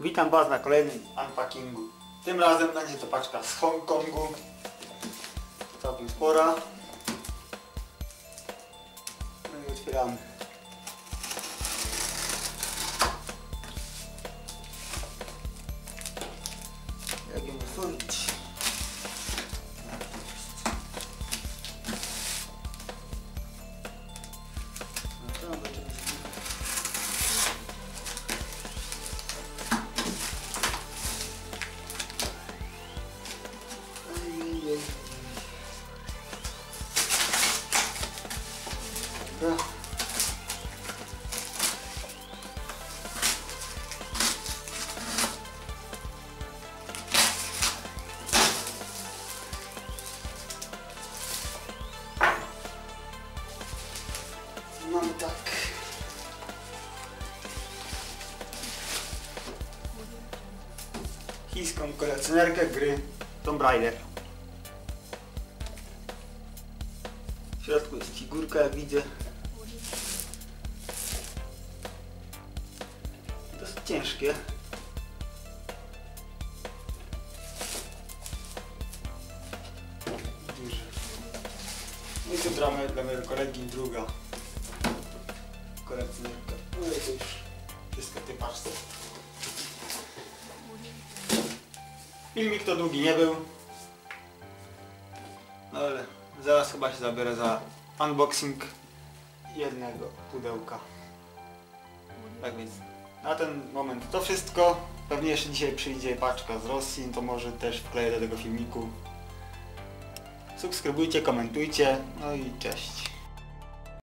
Witam Was na kolejnym unpackingu. Tym razem będzie to paczka z Hongkongu. Całkiem spora. No i otwieramy. Jak ją otworzyć? Mamy tak. Chińską kolekcjonerkę gry Tomb Raider. W środku jest figurka, jak widzę. Ciężkie. Duże. No i tu dramy dla mojego kolegi druga kolekcjonerka. No i to już tej paczce. Filmik to długi nie był. No ale zaraz chyba się zabiorę za unboxing jednego pudełka. Tak więc na ten moment to wszystko. Pewnie jeszcze dzisiaj przyjdzie paczka z Rosji, to może też wkleję do tego filmiku. Subskrybujcie, komentujcie, no i cześć.